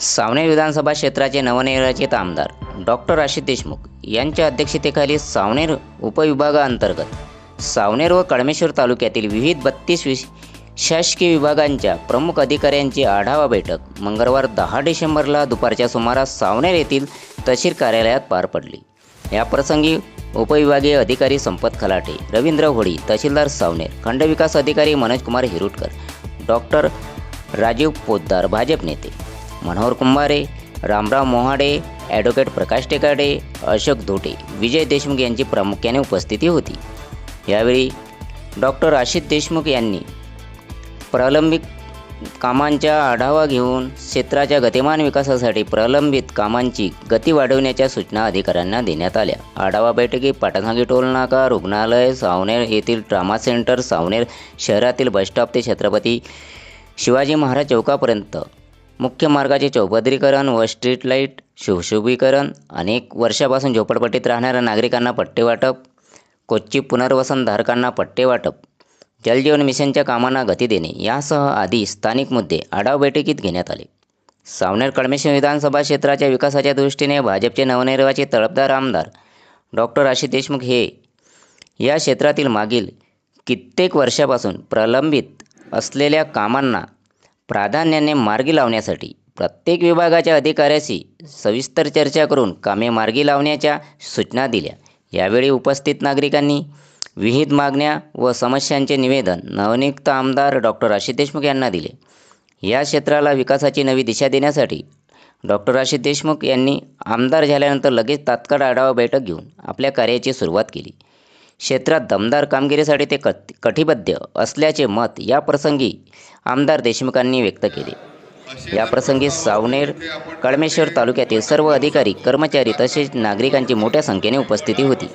सावनेर विधानसभा क्षेत्राचे नवनिर्वाचित आमदार डॉक्टर आशिष देशमुख यांच्या अध्यक्षतेखाली सावनेर उपविभागाअंतर्गत सावनेर व कडमेश्वर तालुक्यातील विविध बत्तीस वि शासकीय विभागांच्या प्रमुख अधिकाऱ्यांची आढावा बैठक मंगळवार दहा डिसेंबरला दुपारच्या सुमारास सावनेर येथील तहसील कार्यालयात पार पडली. याप्रसंगी उपविभागीय अधिकारी संपत खलाटे रवींद्र होळी तहसीलदार सावनेर खंडविकास अधिकारी मनोजकुमार हिरुटकर डॉक्टर राजीव पोद्दार भाजप नेते मनोहर कुंभारे रामराव मोहाडे ॲडव्होकेट प्रकाश टेकाडे अशोक धोटे विजय देशमुख यांची प्रामुख्याने उपस्थिती होती. यावेळी डॉक्टर आशिष देशमुख यांनी प्रलंबित कामांचा आढावा घेऊन क्षेत्राच्या गतिमान विकासासाठी प्रलंबित कामांची गती वाढवण्याच्या सूचना अधिकाऱ्यांना देण्यात आल्या. आढावा बैठकीत पाटणहागी टोल नाका रुग्णालय सावनेर येथील ट्रामा सेंटर सावनेर शहरातील बसस्टॉप ते छत्रपती शिवाजी महाराज चौकापर्यंत मुख्य मार्गाचे चौपदरीकरण व स्ट्रीट लाइट शुभशुभीकरण अनेक वर्षापासून झोपडपट्टीत राहणाऱ्या नागरिकांना पट्टे वाटप कोच्ची पुनर्वसन धारकांना पट्टे वाटप जलजीवन मिशनच्या कामांना गती देणे यासह आधी स्थानिक मुद्दे आढावा बैठकीत घेण्यात आले. सावनेर कळमेश्वर विधानसभा क्षेत्राच्या विकासाच्या दृष्टीने भाजपचे नवनिर्वाचित तळपदार आमदार डॉक्टर आशिष देशमुख हे या क्षेत्रातील मागील कित्येक वर्षापासून प्रलंबित असलेल्या कामांना प्राधान्याने मार्गी लावण्यासाठी प्रत्येक विभागाच्या अधिकाऱ्याशी सविस्तर चर्चा करून कामे मार्गी लावण्याच्या सूचना दिल्या. यावेळी उपस्थित नागरिकांनी विहित मागण्या व समस्यांचे निवेदन नवनियुक्त आमदार डॉक्टर आशिष देशमुख यांना दिले. या क्षेत्राला विकासाची नवी दिशा देण्यासाठी डॉक्टर आशिष देशमुख यांनी आमदार झाल्यानंतर लगेच तात्काळ आढावा बैठक घेऊन आपल्या कार्याची सुरुवात केली. क्षेत्रात दमदार कामगिरीसाठी ते कट कटिबद्ध असल्याचे मत या प्रसंगी आमदार देशमुखांनी व्यक्त केले. या प्रसंगी सावनेर कळमेश्वर तालुक्यातील सर्व अधिकारी कर्मचारी तसेच नागरिकांची मोठ्या संख्येने उपस्थिती होती.